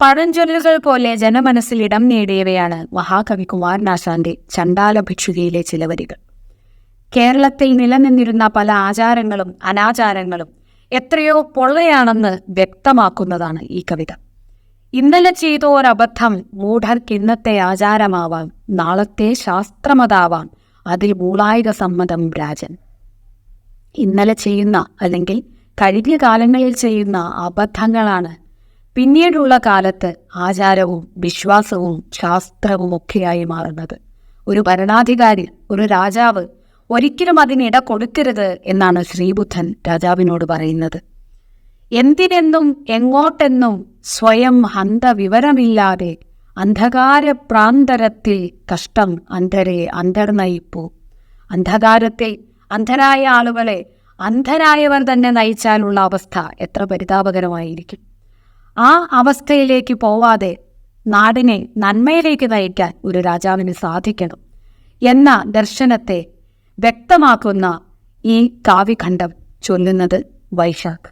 പഴഞ്ചൊല്ലുകൾ പോലെ ജനമനസ്സിൽ ഇടം നേടിയവയാണ് മഹാകവി കുമാരനാശാന്റെ ചണ്ടാല ഭിക്ഷുകയിലെ ചില വരികൾ. കേരളത്തിൽ നിലനിന്നിരുന്ന പല ആചാരങ്ങളും അനാചാരങ്ങളും എത്രയോ പൊള്ളയാണെന്ന് വ്യക്തമാക്കുന്നതാണ് ഈ കവിത. ഇന്നലെ ചെയ്ത ഒരബദ്ധം മൂഢർക്ക് ഇന്നത്തെ ആചാരമാവാം നാളത്തെ ശാസ്ത്രമതാവാം അതിൽ മൂളായിക സമ്മതം രാജൻ. ഇന്നലെ ചെയ്യുന്ന അല്ലെങ്കിൽ കഴിഞ്ഞ കാലങ്ങളിൽ ചെയ്യുന്ന അബദ്ധങ്ങളാണ് പിന്നീടുള്ള കാലത്ത് ആചാരവും വിശ്വാസവും ശാസ്ത്രവും ഒക്കെയായി മാറുന്നത്. ഒരു ഭരണാധികാരി ഒരു രാജാവ് ഒരിക്കലും അതിനിട കൊടുക്കരുത് എന്നാണ് ശ്രീബുദ്ധൻ രാജാവിനോട് പറയുന്നത്. എന്തിനെന്നും എങ്ങോട്ടെന്നും സ്വയം അന്ധവിവരമില്ലാതെ അന്ധകാര പ്രാന്തരത്തിൽ കഷ്ടം അന്ധരെ അന്ധർനയിപ്പു അന്ധകാരത്തെ അന്ധരായ ആളുകളെ അന്ധരായവർ തന്നെ നയിച്ചാലുള്ള അവസ്ഥ എത്ര പരിതാപകരമായിരിക്കും. ആ അവസ്ഥയിലേക്ക് പോവാതെ നാടിനെ നന്മയിലേക്ക് നയിക്കാൻ ഒരു രാജാവിന് സാധിക്കണം എന്ന ദർശനത്തെ വ്യക്തമാക്കുന്ന ഈ കാവ്യഖണ്ഡം ചൊല്ലുന്നത് വൈശാഖ്.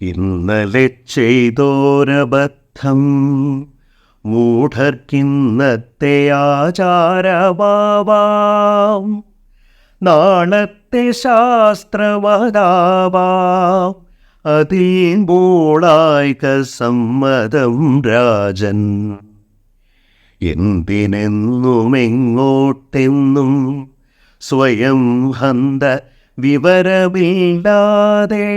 ഇന്നലെ ചെയ്തോരബദ്ധം മൂഢർക്കിന്നത്തെ ആചാരവാം നാളത്തെ ശാസ്ത്രമതാവാം അതീമ്പോളായിക സമ്മതം രാജൻ. എന്തിനെന്നും എങ്ങോട്ടെന്നും സ്വയം ഹന്ത വിവരമില്ലാതെ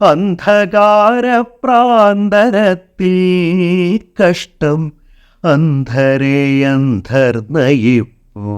അന്ധകാര പ്രാന്തരത്തിൽ കഷ്ടം അന്ധരേ അന്ധർനയിപ്പോ